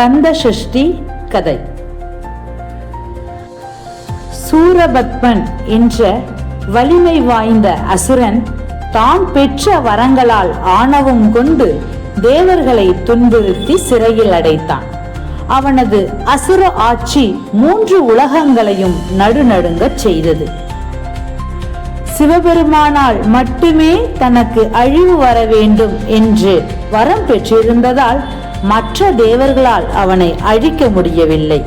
கந்த சஷ்டி கதை. சூரபத்மன் என்ற வலிமை வாய்ந்த அசுரன் தான் பெற்ற வரங்களால் ஆணவம் கொண்டு தேவர்களை துன்புறுத்தி சிறையில் அடைத்தான். அவனது அசுர ஆட்சி மூன்று உலகங்களையும் நடுநடுங்கச் செய்தது. சிவபெருமானால் மட்டுமே தனக்கு அழிவு வர வேண்டும் என்று வரம் பெற்றிருந்ததால் மற்ற தேவர்களால் அவனை அழிக்க முடியவில்லை.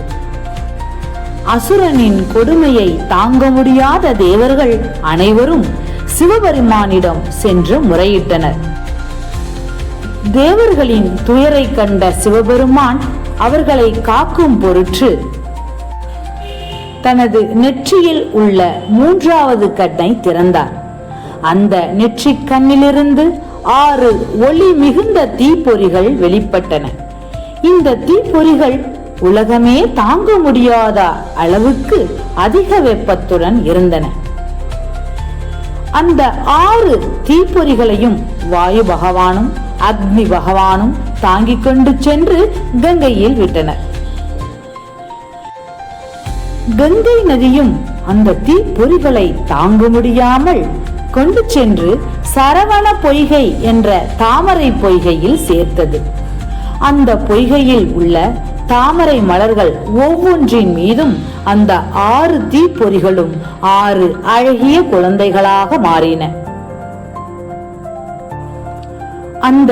அசுரனின் கொடுமையை தாங்க முடியாத தேவர்கள் அனைவரும் சிவபெருமானிடம் சென்று முறையிட்டனர். தேவர்களின் துயரை கண்ட சிவபெருமான் அவர்களை காக்கும் பொருட்டு தனது நெற்றியில் உள்ள மூன்றாவது கண்ணை திறந்தார். அந்த நெற்றிக் கண்ணிலிருந்து ஆறு ஒளி மிகுந்த தீப்பொறிகள் வெளிப்பட்டன. இந்த தீப்பொறிகள் உலகமே தாங்க முடியாத அளவுக்கு அதிக வெப்பத்துடன் இருந்தன. அந்த ஆறு தீப்பொறிகளையும் வாயு பகவானும் அக்னி பகவானும் தாங்கிக் கொண்டு சென்று கங்கையில் விட்டனர். கங்கை நதியும் அந்த தீப்பொறிகளை தாங்க முடியாமல் கொண்டு சென்று சரவண பொய்கை என்ற தாமரை பொய்கையில் சேர்த்தது. அந்த பொய்கையில் உள்ள தாமரை மலர்கள் ஒவ்வொன்றின் மீதும் அந்த ஆறு தீப்பொறிகளும் ஆறு அழகிய குழந்தைகளாக மாறின. அந்த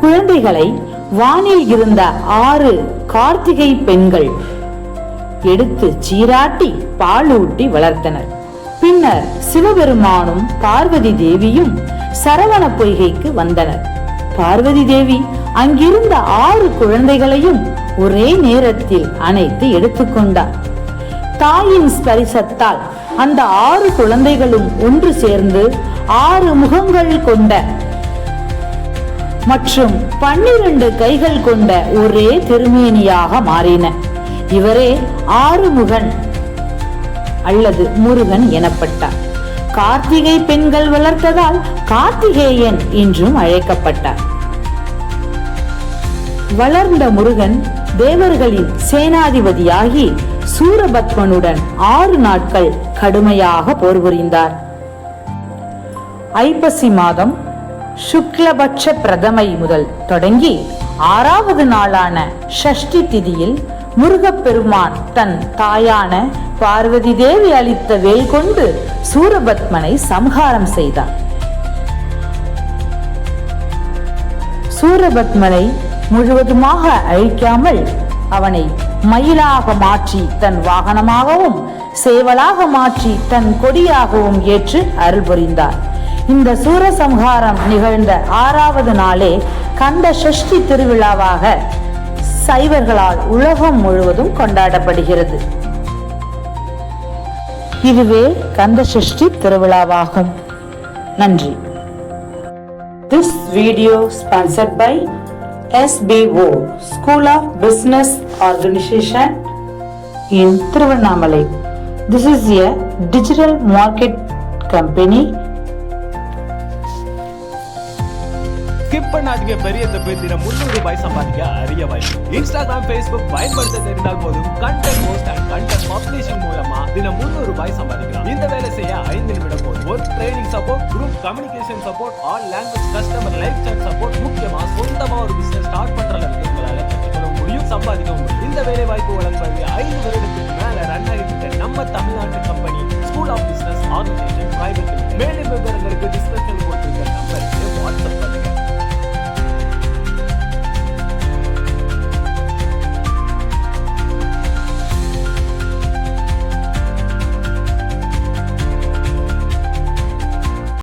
குழந்தைகளை வானில் இருந்த ஆறு கார்த்திகை பெண்கள் எடுத்து சீராட்டி பாலூட்டி வளர்த்தனர். பின்னர் சிவபெருமானும் பார்வதி தேவியும் சரவண பொய்கைக்கு வந்தனர். பார்வதி தேவி அங்கிருந்த ஆறு குழந்தைகளையும் ஒரே நேரத்தில் அணைத்து எடுத்துக்கொண்டார் தாயின் ஸ்பரிசத்தால் அந்த ஆறு குழந்தைகளும் ஒன்று சேர்ந்து ஆறு முகங்கள் கொண்ட மற்றும் பன்னிரண்டு கைகள் கொண்ட ஒரே திருமேனியாக மாறின. இவரே ஆறுமுகன். அல்லது முருகன் எனப்பட்டார். கார்த்திகை பெண்கள் வளர்த்ததால் கார்த்திகேயன் என்றும் அழைக்கப்பட்டார். வளர்ந்த முருகன் தேவர்களின் சேனாதிபதியாகி சூரபத்மனுடன் ஆறு நாட்கள் கடுமையாக போர் புரிந்தார் ஐப்பசி மாதம் சுக்லபட்ச பிரதமை முதல் தொடங்கி ஆறாவது நாளான ஷஷ்டி திதியில் முருகப்பெருமான் தன் தாயான பார்வதி தேவி அளித்த வேல் கொண்டு சூரபத்மனை சம்ஹாரம் செய்தார். சூரபத்மனை முழுவதுமாக அழிக்காமல் அவனை மயிலாக மாற்றி தன் வாகனமாகவும் சேவலாக மாற்றி தன் கொடியாகவும் ஏற்று அருள் புரிந்தார். இந்த சூரசம்ஹாரம் நிகழ்ந்த ஆறாவது நாளே கந்த சஷ்டி திருவிழாவாக சைவர்களால் உலகம் முழுவதும் கொண்டாடப்படுகிறது. இதுவே கந்த சஷ்டி திருவிழாவாகும் நன்றி this video sponsored by SBO school of business organisation in Tiruvannamalai this is a digital market company skip பண்ணாதீங்க பெரிய தப்பு தினம் முன்னூறு ரூபாய் சம்பாதிக்க அரிய வாய்ப்பு இன்ஸ்டாகிராம் ஃபேஸ்புக் பயன்படுத்த தெரிந்தால் போதும் content post and content publishing மூலமா தினம் முன்னூறு ரூபாய் சம்பாதிக்கலாம். இந்த வேலை செய்ய ஐந்து நிமிடம் போதும். Work training support group communication support all language customer live chat support முக்கியமா சொந்தமா ஒரு பிசினஸ் ஸ்டார்ட் பண்ற அளவுக்கு உங்களால முடியும் சம்பாதிக்க முடியும். இந்த வேலை வாய்ப்பு வழங்குவது ஐந்து வருடத்துக்கு மேல ரன் ஆகிட்டு நம்ம தமிழ்நாட்டு company school of business organisation private மேலும் விவரங்களுக்கு